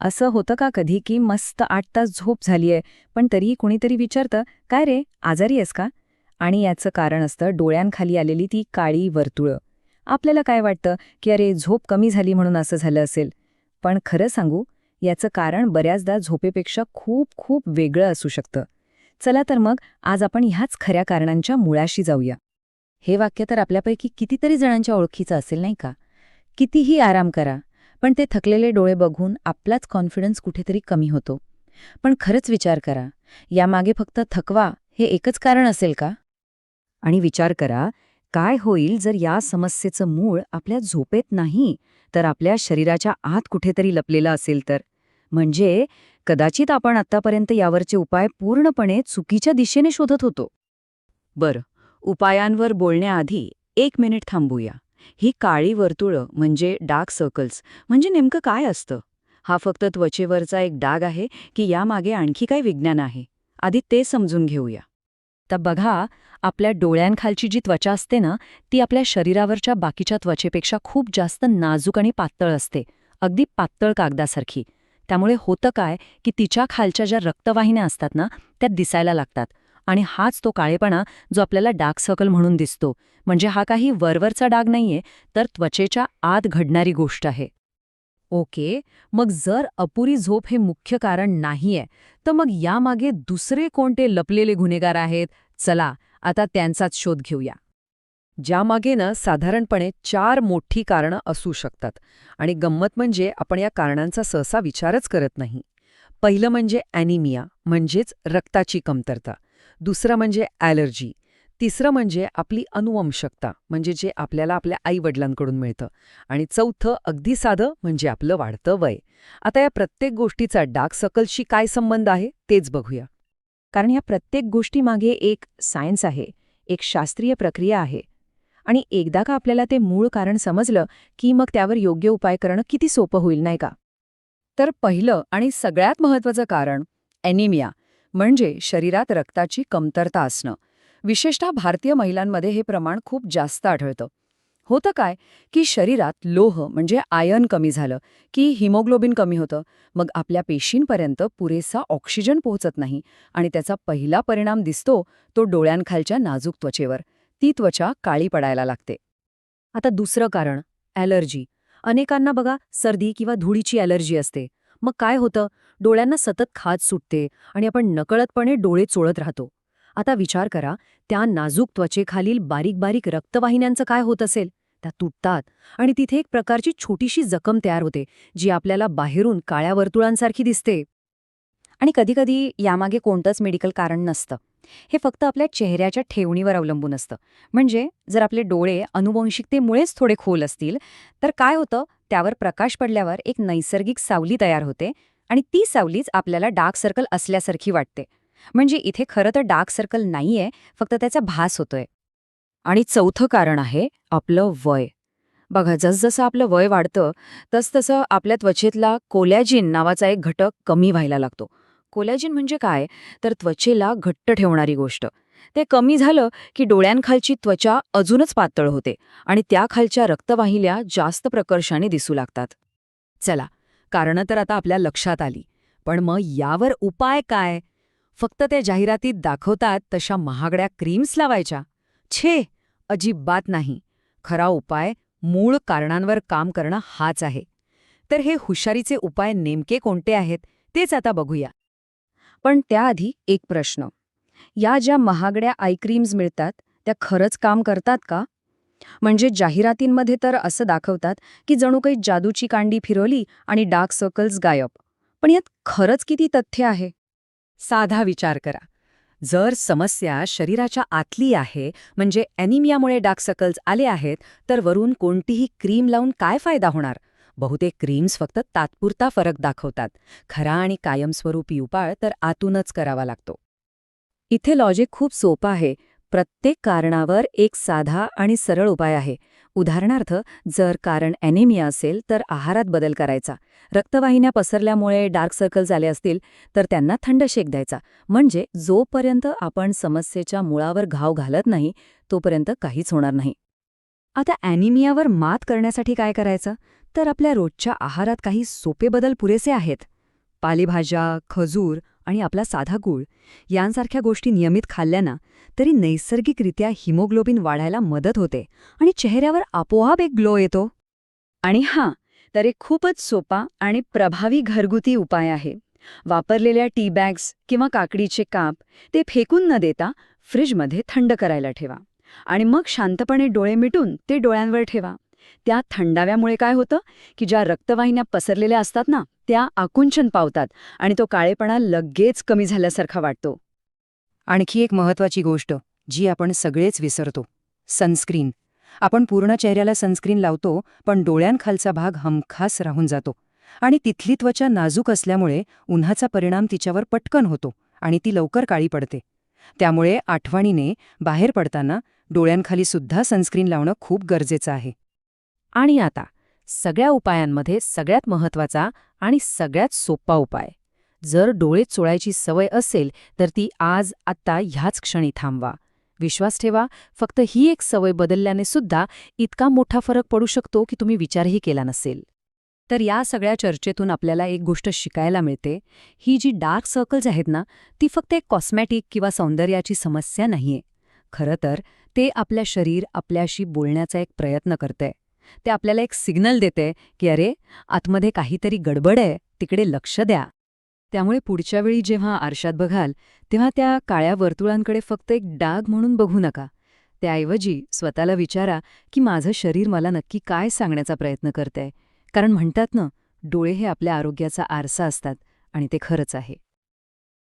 असं होतं का कधी की मस्त आठ तास झोप झालीये? पण तरीही कुणीतरी विचारतं काय रे आजारी आहेस का? आणि याचं कारण असतं डोळ्यांखाली आलेली ती काळी वर्तुळं. आपल्याला काय वाटतं की अरे झोप कमी झाली म्हणून असं झालं असेल? पण खरं सांगू याचं कारण बऱ्याचदा झोपेपेक्षा खूप खूप वेगळं असू शकतं. चला तर मग आज आपण ह्याच खऱ्या कारणांच्या मुळाशी जाऊया. हे वाक्य तर आपल्यापैकी कितीतरी जणांच्या ओळखीचं असेल नाही का? कितीही आराम करा पण ते थकलेले डोळे बघून आपलाच कॉन्फिडन्स कुठेतरी कमी होतो. पण खरंच विचार करा यामागे फक्त थकवा हे एकच कारण असेल का? आणि विचार करा काय होईल जर या समस्येचं मूळ आपल्या झोपेत नाही तर आपल्या शरीराच्या आत कुठेतरी लपलेलं असेल तर? म्हणजे कदाचित आपण आतापर्यंत यावरचे उपाय पूर्णपणे चुकीच्या दिशेने शोधत होतो. बरं उपायांवर बोलण्याआधी एक मिनिट थांबूया. ही काळी वर्तुळं म्हणजे डार्क सर्कल्स म्हणजे नेमकं काय असतं? हा फक्त त्वचेवरचा एक डाग आहे की यामागे आणखी काही विज्ञान आहे? आधी ते समजून घेऊया. तर बघा आपल्या डोळ्यांखालची जी त्वचा असते ना ती आपल्या शरीरावरच्या बाकीच्या त्वचेपेक्षा खूप जास्त नाजूक आणि पातळ असते अगदी पातळ कागदासारखी. त्यामुळे होतं काय की तिच्या खालच्या ज्या रक्तवाहिन्या असतात ना त्या दिसायला लागतात. आणि हाच तो काळेपणा जो आपल्याला डार्क सर्कल म्हणून दिसतो. म्हणजे हा काही वरवरचा डाग नाहीये तर त्वचेच्या आत घडणारी गोष्ट आहे. ओके मग जर अपुरी झोप हे मुख्य कारण नाहीये तर मग यामागे दुसरे कोणते लपलेले गुन्हेगार आहेत? चला आता त्यांचाच शोध घेऊया. ज्यामागे ना साधारणपणे चार मोठी कारणं असू शकतात आणि गंमत म्हणजे आपण या कारणांचा सहसा विचारच करत नाही. पहिलं म्हणजे ॲनिमिया म्हणजेच रक्ताची कमतरता. दुसरं म्हणजे ॲलर्जी. तिसरं म्हणजे आपली अनुवंशकता म्हणजे जे आपल्याला आपल्या आईवडिलांकडून मिळतं. आणि चौथं अगदी साधं म्हणजे आपलं वाढतं वय. आता या प्रत्येक गोष्टीचा डाक सकलशी काय संबंध आहे तेच बघूया. कारण या प्रत्येक गोष्टीमागे एक सायन्स आहे एक शास्त्रीय प्रक्रिया आहे. आणि एकदा का आपल्याला ते मूळ कारण समजलं की मग त्यावर योग्य उपाय करणं किती सोपं होईल नाही का? तर पहिलं आणि सगळ्यात महत्त्वाचं कारण ॲनिमिया म्हणजे शरीरात रक्ताची कमतरता असणं. विशेषतः भारतीय महिलांमध्ये हे प्रमाण खूप जास्त आढळतं. होतं काय? की शरीरात लोह म्हणजे आयन कमी झालं की हिमोग्लोबिन कमी होतं. मग आपल्या पेशींपर्यंत पुरेसा ऑक्सिजन पोहोचत नाही आणि त्याचा पहिला परिणाम दिसतो तो डोळ्यांखालच्या नाजूक त्वचेवर. ती त्वचा काळी पडायला लागते. आता दुसरं कारण ॲलर्जी. अनेकांना बघा सर्दी किंवा धुळीची ॲलर्जी असते. मग काय होतं? डोळ्यांना सतत खाज सुटते आणि आपण नकळतपणे डोळे चोळत राहतो. आता विचार करा त्या नाजूक त्वचेखालील बारीक बारीक रक्तवाहिन्यांचं काय होत असेल? त्या तुटतात आणि तिथे एक प्रकारची छोटीशी जखम तयार होते जी आपल्याला बाहेरून काळ्या वर्तुळांसारखी दिसते. आणि कधीकधी यामागे कोणतंच मेडिकल कारण नसतं. हे फक्त आपल्या चेहऱ्याच्या ठेवणीवर अवलंबून असतं. म्हणजे जर आपले डोळे अनुवंशिकतेमुळेच थोडे खोल असतील तर काय होतं? त्यावर प्रकाश पडल्यावर एक नैसर्गिक सावली तयार होते आणि ती सावलीच आपल्याला डार्क सर्कल असल्यासारखी वाटते. म्हणजे इथे खरं तर डार्क सर्कल नाहीये फक्त त्याचा भास होतोय. आणि चौथं कारण आहे आपलं वय. बघा जसजसं आपलं वय वाढतं तसतसं आपल्या त्वचेतला कोलॅजिन नावाचा एक घटक कमी व्हायला लागतो. कोलॅजिन म्हणजे काय? तर त्वचेला घट्ट ठेवणारी गोष्ट. ते कमी झालं की डोळ्यांखालची त्वचा अजूनच पातळ होते आणि त्याखालच्या रक्तवाहिल्या जास्त प्रकर्षाने दिसू लागतात. चला कारणं तर आता आपल्या लक्षात आली पण मग यावर उपाय काय? फक्त त्या जाहिरातीत दाखवतात तशा महागड्या क्रीम्स लावायच्या. छे अजिबात नाही. खरा उपाय मूळ कारणांवर काम करणं हाच आहे. तर हे हुशारीचे उपाय नेमके कोणते आहेत तेच आता बघूया. पण त्याआधी एक प्रश्न. या ज्या महागड्या आईक्रीम्स मिळतात त्या खरंच काम करतात का? म्हणजे जाहिरातींमध्ये तर असं दाखवतात की जणू काही जादूची कांडी फिरवली आणि डार्क सर्कल्स गायब. पण यात खरंच किती तथ्य आहे? साधा विचार करा. जर समस्या शरीराच्या आतली आहे म्हणजे ॲनिमियामुळे डार्क सर्कल्स आले आहेत तर वरून कोणतीही क्रीम लावून काय फायदा होणार? बहुतेक क्रीम्स फक्त तात्पुरता फरक दाखवतात. खरा आणि कायमस्वरूपी उपाय तर आतूनच करावा लागतो. इथे लॉजिक खूप सोपं आहे. प्रत्येक कारणावर एक साधा आणि सरळ उपाय आहे. उदाहरणार्थ जर कारण ॲनिमिया असेल तर आहारात बदल करायचा. रक्तवाहिन्या पसरल्यामुळे डार्क सर्कल्स आले असतील तर त्यांना थंड शेक द्यायचा. म्हणजे जोपर्यंत आपण समस्येच्या मुळावर घाव घालत नाही तोपर्यंत काहीच होणार नाही. आता ॲनिमियावर मात करण्यासाठी काय करायचं? तर आपल्या रोजच्या आहारात काही सोपे बदल पुरेसे आहेत. पालेभाज्या खजूर आणि आपला साधा गूळ यांसारख्या गोष्टी नियमित खाल्ल्याना तरी नैसर्गिकरित्या हिमोग्लोबिन वाढायला मदत होते आणि चेहऱ्यावर आपोआप एक ग्लो येतो. आणि हां तर एक खूपच सोपा आणि प्रभावी घरगुती उपाय आहे. वापरलेल्या टी बॅग्स किंवा काकडीचे काप ते फेकून न देता फ्रीजमध्ये थंड करायला ठेवा. आणि मग शांतपणे डोळे मिटून ते डोळ्यांवर ठेवा. त्या थंडाव्यामुळे काय होतं की ज्या रक्तवाहिन्या पसरलेल्या असतात ना त्या आकुंचन पावतात आणि तो काळेपणा लगेच कमी झाल्यासारखा वाटतो. आणखी एक महत्वाची गोष्ट जी आपण सगळेच विसरतो सनस्क्रीन. आपण पूर्ण चेहऱ्याला सनस्क्रीन लावतो पण डोळ्यांखालचा भाग हमखास राहून जातो आणि तिथली त्वचा नाजूक असल्यामुळे उन्हाचा परिणाम तिच्यावर पटकन होतो आणि ती लवकर काळी पडते. त्यामुळे आठवणीने बाहेर पडताना डोळ्यांखाली सुद्धा सनस्क्रीन लावणं खूप गरजेचं आहे. आणि आता सगळ्या उपायांमध्ये सगळ्यात महत्त्वाचा आणि सगळ्यात सोपा उपाय. जर डोळे चोळायची सवय असेल तर ती आज आत्ता ह्याच क्षणी थांबवा. विश्वास ठेवा फक्त ही एक सवय बदलल्याने सुद्धा इतका मोठा फरक पडू शकतो की तुम्ही विचारही केला नसेल. तर या सगळ्या चर्चेतून आपल्याला एक गोष्ट शिकायला मिळते. ही जी डार्क सर्कल्स आहेत ना ती फक्त एक कॉस्मॅटिक किंवा सौंदर्याची समस्या नाहीये. खरं तर ते आपल्या शरीर आपल्याशी बोलण्याचा एक प्रयत्न करतंय. ते आपल्याला एक सिग्नल देते की अरे आतमध्ये काहीतरी गडबड आहे. तिकडे लक्ष द्या. त्यामुळे पुढच्या वेळी जेव्हा आरशात बघाल तेव्हा त्या काळ्या वर्तुळांकडे फक्त एक डाग म्हणून बघू नका. त्याऐवजी स्वतःला विचारा की माझं शरीर मला नक्की काय सांगण्याचा प्रयत्न करतंय? कारण म्हणतात ना डोळे हे आपल्या आरोग्याचा आरसा असतात आणि ते खरंच आहे.